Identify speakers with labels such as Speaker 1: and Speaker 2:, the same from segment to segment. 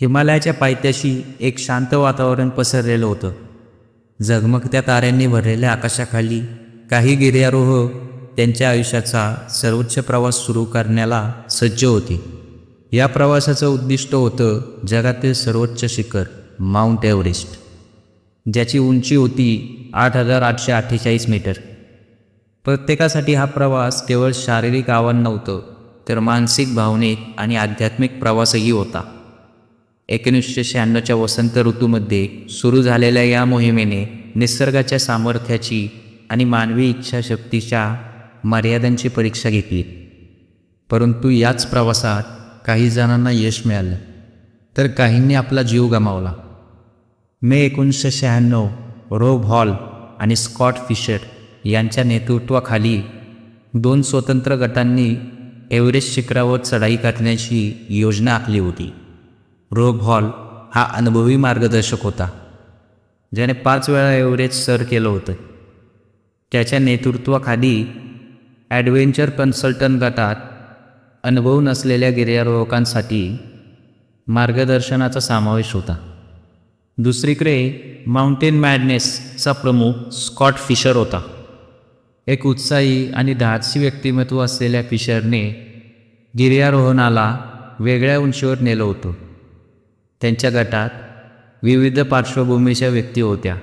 Speaker 1: हिमालयाच्या पायथ्याशी एक शांत वातावरण पसरलेलं होतं. झगमगत्या ताऱ्यांनी भरलेल्या आकाशाखाली काही गिर्यारोहक त्यांच्या आयुष्याचा सर्वोच्च प्रवास सुरू करण्याला सज्ज होते. या प्रवासाचं उद्दिष्ट होतं जगातील सर्वोच्च शिखर माउंट एव्हरेस्ट ज्याची उंची होती आठ हजार आठशे अठ्ठेचाळीस मीटर. प्रत्येकासाठी हा प्रवास केवळ शारीरिक आव्हान नव्हतं तर मानसिक भावनिक आणि आध्यात्मिक प्रवासही होता. एकोणीसशे शहाण्णवच्या वसंत ऋतूमध्ये सुरू झालेल्या या मोहिमेने निसर्गाच्या सामर्थ्याची आणि मानवी इच्छाशक्तीच्या मर्यादांची परीक्षा घेतली. परंतु याच प्रवासात काही जणांना यश मिळालं. तर काहींनी आपला जीव गमावला. मे एकोणीसशे शहाण्णव रोब हॉल आणि स्कॉट फिशर यांच्या नेतृत्वाखाली दोन स्वतंत्र गटांनी एव्हरेस्ट शिखरावर चढाई करण्याची योजना आखली होती. रोब हॉल हा अनुभवी मार्गदर्शक होता ज्याने पाच वेळा एव्हरेज सर केलं होतं. त्याच्या नेतृत्वाखाली ॲडव्हेंचर कन्सल्टंट गटात अनुभव नसलेल्या गिर्यारोहकांसाठी मार्गदर्शनाचा समावेश होता. दुसरीकडे माउंटेन मॅडनेसचा प्रमुख स्कॉट फिशर होता. एक उत्साही आणि धाडसी व्यक्तिमत्व असलेल्या फिशरने गिर्यारोहणाला वेगळ्या उंचीवर नेलं होतं. त्यांच्या गटात विविध पार्श्वभूमीच्या व्यक्ती होत्या.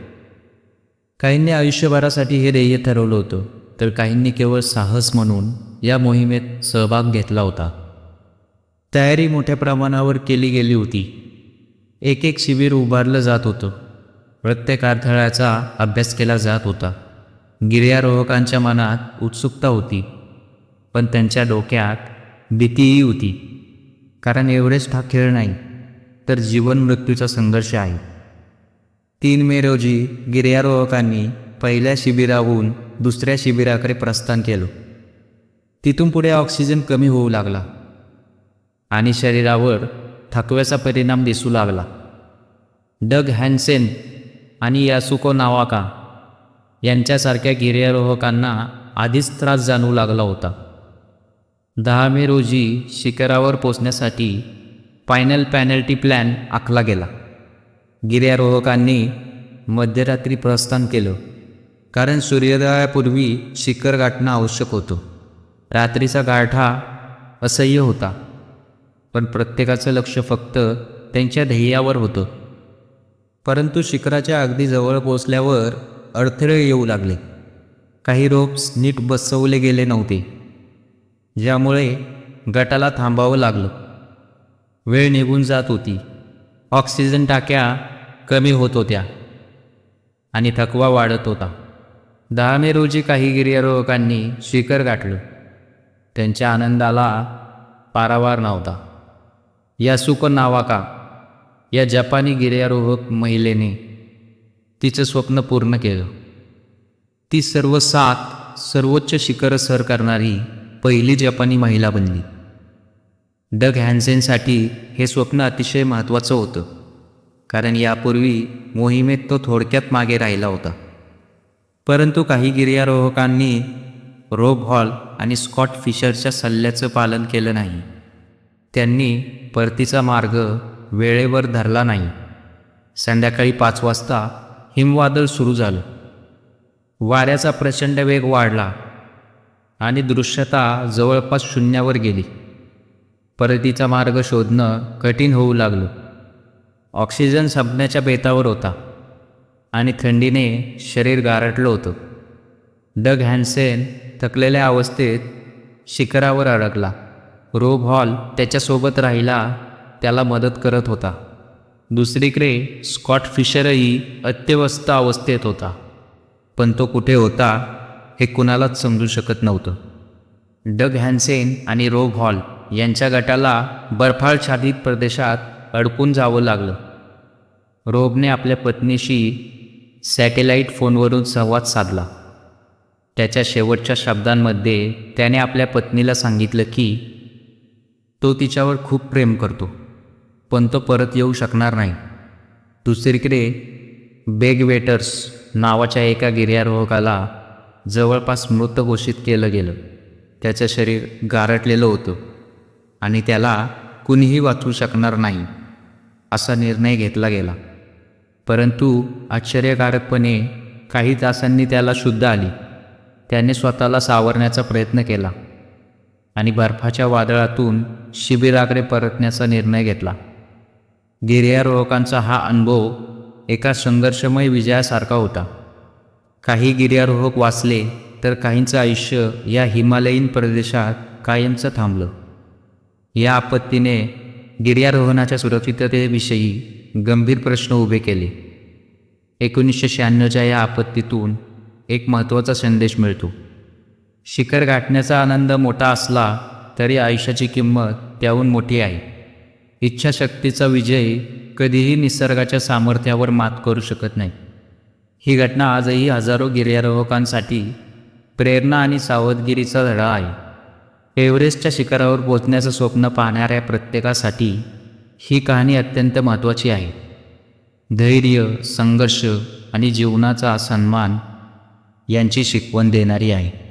Speaker 1: काहींनी आयुष्यभरासाठी हे ध्येय ठरवलं होतं तर काहींनी केवळ साहस म्हणून या मोहिमेत सहभाग घेतला होता. तयारी मोठ्या प्रमाणावर केली गेली होती. एक एक शिबिर उभारलं जात होतं. प्रत्येक अडथळ्याचा अभ्यास केला जात होता. गिर्यारोहकांच्या मनात उत्सुकता होती पण त्यांच्या डोक्यात भीतीही होती कारण एवढेच हा खेळ नाही. तर जीवन मृत्यूचा संघर्ष आहे. तीन मे रोजी गिर्यारोहकांनी पहिल्या शिबिराहून दुसऱ्या शिबिराकडे प्रस्थान केलं. तिथून पुढे ऑक्सिजन कमी होऊ लागला आणि शरीरावर थकव्याचा परिणाम दिसू लागला. डग हॅन्सेन आणि यासुको नावाका यांच्यासारख्या गिर्यारोहकांना आधीच त्रास जाणवू लागला होता. दहा मे रोजी शिखरावर पोचण्यासाठी फायनल पॅनल्टी प्लॅन आखला गेला. गिर्यारोहकांनी मध्यरात्री प्रस्थान केलं कारण सूर्योदयापूर्वी शिखर गाठणं आवश्यक होतं. रात्रीचा गाठा असह्य होता पण प्रत्येकाचं लक्ष फक्त त्यांच्या ध्येयावर होतं. परंतु शिखराच्या अगदी जवळ पोचल्यावर अडथळे येऊ लागले. काही रोप्स नीट बसवले गेले नव्हते ज्यामुळे गटाला थांबावं लागलं. वेळ निघून जात होती. ऑक्सिजन टाक्या कमी होत होत्या आणि थकवा वाढत होता. दहा मे रोजी काही गिर्यारोहकांनी शिखर गाठलं. त्यांच्या आनंदाला पारावार नव्हता. यासुको नावाका या जपानी गिर्यारोहक महिलेने तिचं स्वप्न पूर्ण केलं. ती सर्व सात सर्वोच्च शिखर सर करणारी पहिली जपानी महिला बनली. डग हॅन्सेनसाठी हे स्वप्न अतिशय महत्त्वाचं होतं. कारण यापूर्वी मोहिमेत तो थोडक्यात मागे राहिला होता. परंतु काही गिर्यारोहकांनी रोब हॉल आणि स्कॉट फिशरच्या सल्ल्याचं पालन केलं नाही. त्यांनी परतीचा मार्ग वेळेवर धरला नाही. संध्याकाळी पाच वाजता हिमवादळ सुरू झालं. वाऱ्याचा प्रचंड वेग वाढला आणि दृश्यता जवळपास शून्यावर गेली. परतीचा मार्ग शोधणं कठीण होऊ लागलं. ऑक्सिजन संपण्याच्या बेतावर होता आणि थंडीने शरीर गारटलं होतं. डग हॅन्सेन थकलेल्या अवस्थेत शिखरावर अडकला. रोब हॉल त्याच्यासोबत राहिला त्याला मदत करत होता. दुसरीकडे स्कॉट फिशरही अत्यवस्थ अवस्थेत होता. पण तो कुठे होता हे कुणालाच समजू शकत नव्हतं. डग हॅन्सेन आणि रोब हॉल यांच्या गटाला बर्फाळच्छादित प्रदेशात अडकून जावं लागलं. रोबने आपल्या पत्नीशी सॅटेलाईट फोनवरून संवाद साधला. त्याच्या शेवटच्या शब्दांमध्ये त्याने आपल्या पत्नीला सांगितलं की तो तिच्यावर खूप प्रेम करतो पण तो परत येऊ शकणार नाही. दुसरीकडे बेग वेटर्स नावाच्या एका गिर्यारोहकाला जवळपास मृत घोषित केलं गेलं. त्याचं शरीर गारटलेलं होतं. आणि त्याला कुणीही वाचवू शकणार नाही असा निर्णय घेतला गेला. परंतु आश्चर्यकारकपणे काही तासांनी त्याला शुद्ध आली. त्याने स्वतःला सावरण्याचा प्रयत्न केला आणि बर्फाच्या वादळातून शिबिराकडे परतण्याचा निर्णय घेतला. गिर्यारोहकांचा हा अनुभव एका संघर्षमय विजयासारखा होता. काही गिर्यारोहक वाचले तर काहींचं आयुष्य या हिमालयीन प्रदेशात कायमचं थांबलं. या आपत्तीने गिर्यारोहणाच्या सुरक्षिततेविषयी गंभीर प्रश्न उभे केले. एकोणीसशे शहाण्णवच्या या आपत्तीतून एक महत्त्वाचा संदेश मिळतो. शिखर गाठण्याचा आनंद मोठा असला तरी आयुष्याची किंमत त्याहून मोठी आहे. इच्छाशक्तीचा विजय कधीही निसर्गाच्या सामर्थ्यावर मात करू शकत नाही. ही घटना आजही हजारो गिर्यारोहकांसाठी प्रेरणा आणि सावधगिरीचा धडा आहे. एव्हरेस्टच्या शिखरावर पोचण्याचं स्वप्न पाहणाऱ्या प्रत्येकासाठी ही कहाणी अत्यंत महत्त्वाची आहे. धैर्य संघर्ष आणि जीवनाचा सन्मान यांची शिकवण देणारी आहे.